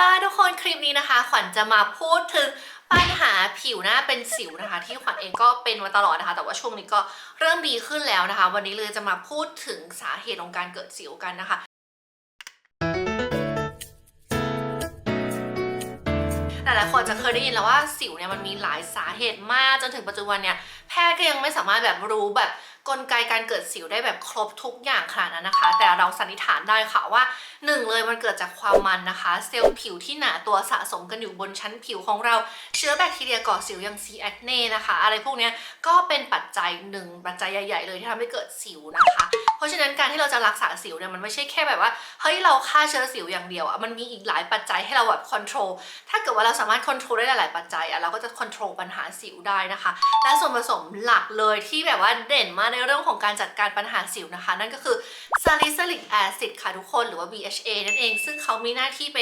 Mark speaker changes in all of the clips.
Speaker 1: ่ะทุกคนคลิปนี้นะคะ ขวัญจะมาพูดถึงปัญหาผิวหน้าเป็นสิวนะคะ ที่ขวัญเองก็เป็นมาตลอดนะคะ แต่ว่าช่วงนี้ก็เริ่มดีขึ้นแล้วนะคะ วันนี้เลยจะมาพูดถึงสาเหตุของการเกิดสิวกันนะคะหลายๆคนจะเคยได้ยินแล้วว่าสิวเนี่ยมันมีหลายสาเหตุมากจนถึงปัจจุบันเนี่ยแพทย์ก็ยังไม่สามารถแบบรู้แบบ กลไกการเกิดสิวได้แบบครบทุกอย่างขนาดนั้นนะคะ แต่เราสันนิษฐานได้ค่ะว่าหนึ่งเลยมันเกิดจากความมันนะคะ เซลล์ผิวที่หนาตัวสะสมกันอยู่บนชั้นผิวของเรา เชื้อแบคทีเรียก่อสิวอย่างซีแอคเน่นะคะ อะไรพวกนี้ก็เป็นปัจจัยหนึ่งปัจจัยใหญ่ๆเลยที่ทำให้เกิดสิวนะคะ เพราะฉะนั้นการที่เราจะรักษาสิวเนี่ยมันไม่ใช่แค่แบบว่าเฮ้ยเราฆ่าเชื้อสิวอย่างเดียวอะมันมีอีกหลายปัจจัยให้เราแบบคอนโทรลถ้าเกิดว่าเราสามารถคอนโทรลได้หลายๆปัจจัยอะเราก็จะคอนโทรลปัญหาสิวได้นะคะ และส่วนผสมหลักเลยที่แบบว่าเด่นมากในเรื่องของการจัดการปัญหาสิวนะคะ นั่นก็คือ salicylic acid ค่ะทุกคนหรือว่า BHA นั่นเอง ซึ่งเขามีหน้าที่ไป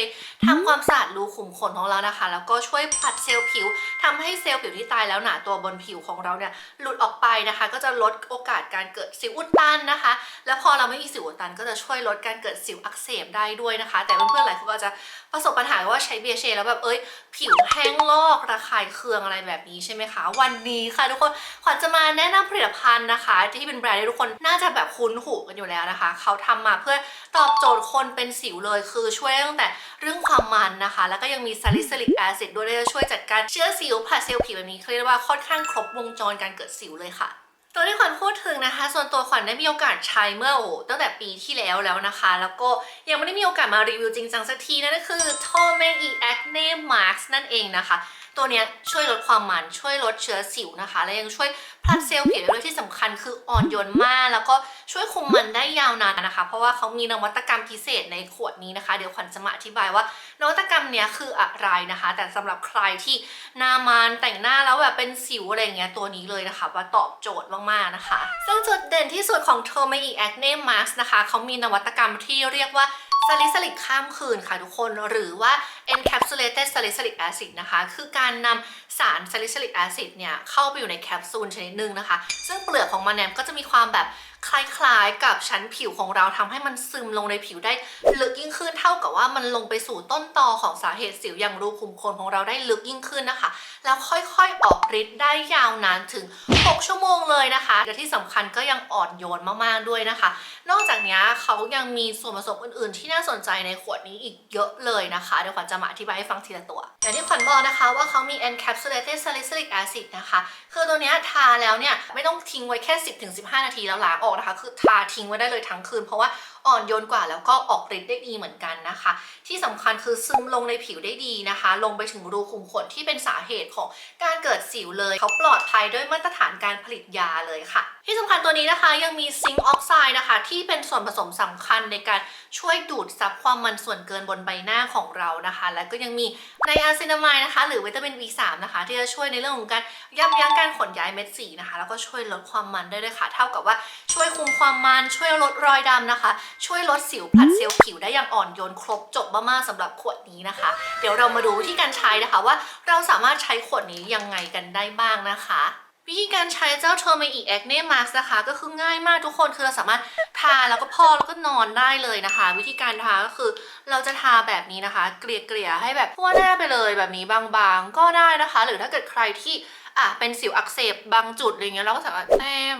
Speaker 1: ทำความสะอาดรูขุมขนของเรานะคะ แล้วก็ช่วยผลัดเซลล์ผิวทำให้เซลล์ผิวที่ตายแล้วหนาตัวบนผิวของเราเนี่ยหลุดออกไปนะคะ ก็จะลดโอกาสการเกิดสิวอุดตันนะคะ แล้วพอเราไม่มีสิวอุดตัน ก็จะช่วยลดการเกิดสิวอักเสบได้ด้วยนะคะ แต่เพื่อนๆหลายคนก็จะประสบปัญหาว่าใช้ BHA แล้วแบบเอ้ยผิวแห้งลอกระคายเคืองอะไรแบบนี้ใช่ไหมคะ วันนี้ค่ะทุกคนขวัญจะมาแนะนำผลิตภัณฑ์นะคะที่เป็นแบรนด์ที่ทุกคนน่าจะแบบคุ้นหูกันอยู่แล้วนะคะ เขาทำมาเพื่อตอบโจทย์คนเป็นสิวเลยคือช่วยตั้งแต่เรื่องความมันนะคะ แล้วก็ยังมี salicylic acid ด้วยที่จะช่วยจัดการเชื้อสิวผลัดเซลล์ผิวแบบนี้เขาเรียกว่าค่อนข้างครบวงจรการเกิดสิวเลยค่ะตัวที่ขวัญพูดถึงนะคะ ส่วนตัวขวัญได้มีโอกาสใช้เมื่อโอ้ตั้งแต่ปีที่แล้วแล้วนะคะ แล้วก็ยังไม่ได้มีโอกาสมารีวิวจริงจังสักทีนั่นก็คือ Tome E Acne Mask นั่นเองนะคะ ตัวเนี้ยช่วยลดความมันช่วยลดเชื้อสิวนะคะ และยังช่วยผลัดเซลล์ผิวด้วยที่สำคัญคืออ่อนโยนมาก แล้วก็ช่วยคุมมันได้ยาวนานนะคะ เพราะว่าเขามีนวัตกรรมพิเศษในขวดนี้นะคะ เดี๋ยวขวัญจะมาอธิบายว่านวัตกรรมเนี้ยคืออะไรนะคะ แต่สำหรับใครที่หน้ามันแต่งหน้าแล้วแบบเป็นสิวอะไรอย่างเงี้ยตัวนี้เลยนะคะว่าตอบโจทย์มากๆนะคะ ซึ่งจุดเด่นที่สุดของ t o m e i Acne Mask นะคะเขามีนวัตกรรมที่เรียกว่า ซาลิซิลิกข้ามคืนค่ะทุกคน หรือว่า encapsulated salicylic acid นะคะ คือการนำสาร salicylic acid เนี่ยเข้าไปอยู่ในแคปซูลชนิดหนึ่งนะคะ ซึ่งเปลือกของมันเนี่ยก็จะมีความแบบ คล้ายๆ กับชั้นผิวของเราทำให้มันซึมลงในผิวได้ลึกยิ่งขึ้นเท่ากับว่ามันลงไปสู่ต้นตอของสาเหตุสิวอย่างรูขุมขนของเราได้ลึกยิ่งขึ้นนะคะ แล้วค่อยๆออกฤทธิ์ได้ยาวนานถึง 6 ชั่วโมงเลยนะคะและที่สำคัญก็ยังอ่อนโยนมากๆด้วยนะคะ นอกจากนี้เขายังมีส่วนผสมอื่น ๆ ที่น่าสนใจในขวดนี้อีกเยอะเลยนะคะเดี๋ยวขวัญจะมาอธิบายให้ฟังทีละตัวอย่างที่ขวัญบอกนะคะว่าเขามี encapsulated salicylic acid นะคะคือตัวนี้ทาแล้วเนี่ยไม่ต้องทิ้งไว้แค่ 10-15 นาทีแล้วล้างออกนะคะ คือทาทิ้งไว้ได้เลยทั้งคืน เพราะว่า อ่อนโยนกว่าแล้วก็ออกฤทธิ์ได้ดีเหมือนกันนะคะ ที่สำคัญคือซึมลงในผิวได้ดีนะคะ ลงไปถึงรูขุมขนที่เป็นสาเหตุของการเกิดสิวเลย เขาปลอดภัยด้วยมาตรฐานการผลิตยาเลยค่ะ ที่สำคัญตัวนี้นะคะยังมีซิงค์ออกไซด์นะคะ ที่เป็นส่วนผสมสำคัญในการช่วยดูดซับความมันส่วนเกินบนใบหน้าของเรานะคะ และก็ยังมีไนอาซินามายนะคะ หรือวิตามิน B3 นะคะ ที่จะช่วยในเรื่องของการยับยั้งการขนย้ายเม็ดสีนะคะ แล้วก็ช่วยลดความมันได้ด้วยค่ะ เท่ากับว่าช่วยคุมความมันช่วยลดรอยดำนะคะช่วยลดสิวผลัดเซลล์ผิวได้อย่างอ่อนโยนครบจบมากๆสำหรับขวดนี้นะคะ เดี๋ยวเรามาดูวิธีการใช้นะคะว่าเราสามารถใช้ขวดนี้ยังไงกันได้บ้างนะคะวิธีการใช้เจ้าเทอร์เมอีแอคเน่มาสนะคะ ก็คือง่ายมากทุกคนคือเราสามารถทาแล้วก็พอกแล้วก็นอนได้เลยนะคะ วิธีการทาก็คือเราจะทาแบบนี้นะคะ เกลี่ยๆให้แบบทั่วหน้าไปเลยแบบนี้บางๆ ก็ได้นะคะ หรือถ้าเกิดใครที่อะเป็นสิวอักเสบบางจุดอะไรเงี้ยเราก็สามารถแต้ม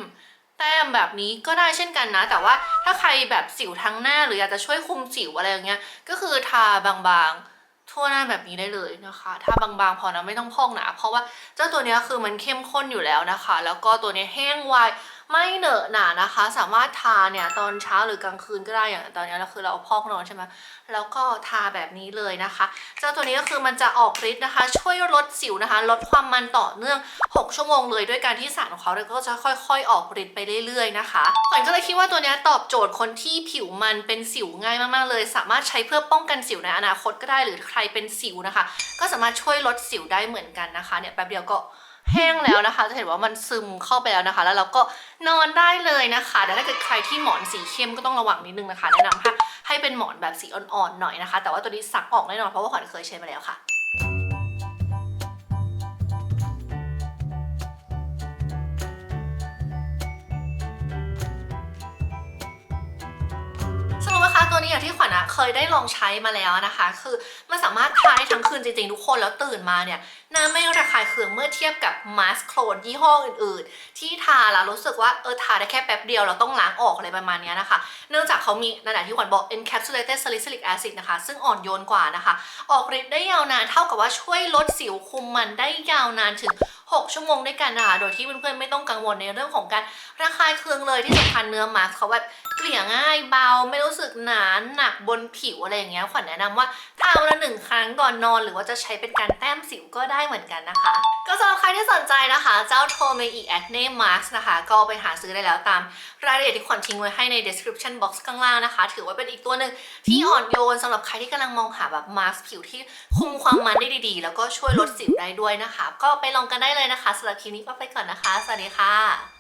Speaker 1: แต้มแบบนี้ก็ได้เช่นกันนะ แต่ว่าถ้าใครแบบสิวทั้งหน้าหรืออยากจะช่วยคุมสิวอะไรอย่างเงี้ยก็คือทาบางๆ ทั่วหน้าแบบนี้ได้เลยนะคะทาบางๆพอนะไม่ต้องพอกหนาเพราะว่าเจ้าตัวนี้คือมันเข้มข้นอยู่แล้วนะคะ แล้วก็ตัวนี้แห้งไว ไม่เหนอะหนานะคะ สามารถทาเนี่ยตอนเช้าหรือกลางคืนก็ได้อย่างตอนนี้เราคือเราเอาพอกนอนใช่ไหมแล้วก็ทาแบบนี้เลยนะคะ เจ้าตัวนี้ก็คือมันจะออกฤทธิ์นะคะ ช่วยลดสิวนะคะ ลดความมันต่อเนื่อง 6 ชั่วโมงเลยด้วยการที่สารของเขาเนี่ยก็จะค่อยๆ ออกฤทธิ์ไปเรื่อยๆนะคะขวัญก็เลยคิดว่าตัวนี้ตอบโจทย์คนที่ผิวมันเป็นสิวง่ายมากๆเลย สามารถใช้เพื่อป้องกันสิวในอนาคตก็ได้หรือใครเป็นสิวนะคะ ก็สามารถช่วยลดสิวได้เหมือนกันนะคะเนี่ยแป๊บเดียวก็ แห้งแล้วนะคะ จะเห็นว่ามันซึมเข้าไปแล้วนะคะ แล้วเราก็นอนได้เลยนะคะแต่ถ้าเกิดใครที่หมอนสีเข้มก็ต้องระวังนิดนึงนะคะ แนะนำให้ให้เป็นหมอนแบบสีอ่อนๆหน่อยนะคะ แต่ว่าตัวนี้ซักออกแน่นอนเพราะว่าขวัญเคยใช้มาแล้วค่ะ ตัวนี้อย่างที่ขวัญอะเคยได้ลองใช้มาแล้วนะคะ คือมันสามารถทาได้ทั้งคืนจริงๆทุกคนแล้วตื่นมาเนี่ยหน้าไม่ระคายเคืองเมื่อเทียบกับมาสก์โคลนยี่ห้ออื่นๆ ที่ทาแล้วรู้สึกว่าเออทาได้แค่แป๊บเดียวเราต้องล้างออกอะไรประมาณนี้นะคะ เนื่องจากเขามีนั่นแหละที่ขวัญบอก encapsulated salicylic acid นะคะ ซึ่งอ่อนโยนกว่านะคะ ออกฤทธิ์ได้ยาวนานเท่ากับว่าช่วยลดสิวคุมมันได้ยาวนานถึง 6 ชั่วโมงด้วยกันนะคะโดยที่เพื่อนๆไม่ต้องกังวลในเรื่องของการระคายเคืองเลยที่สำคัญเนื้อมาสก์เขาแบบ ลี่ยง่ายเบาไม่รู้สึกหนาหนักบนผิวอะไรอย่างเงี้ยขวัญแนะนำว่าทาวันละหนึ่งครั้งก่อนนอน หรือว่าจะใช้เป็นการแต้มสิวก็ได้เหมือนกันนะคะ ก็สำหรับใครที่สนใจนะคะ เจ้าโทเมอีแอคเน่มาสนะคะ ก็ไปหาซื้อได้แล้วตามรายละเอียดที่ขวัญทิ้งไว้ให้ใน description box ข้างล่างนะคะ ถือว่าเป็นอีกตัวหนึ่งที่อ่อนโยนสำหรับใครที่กำลังมองหาแบบมาสก์ผิวที่คุมความมันได้ดีๆ แล้วก็ช่วยลดสิวได้ด้วยนะคะ ก็ไปลองกันได้เลยนะคะสำหรับคลิปนี้ก็ไปก่อนนะคะ สวัสดีค่ะ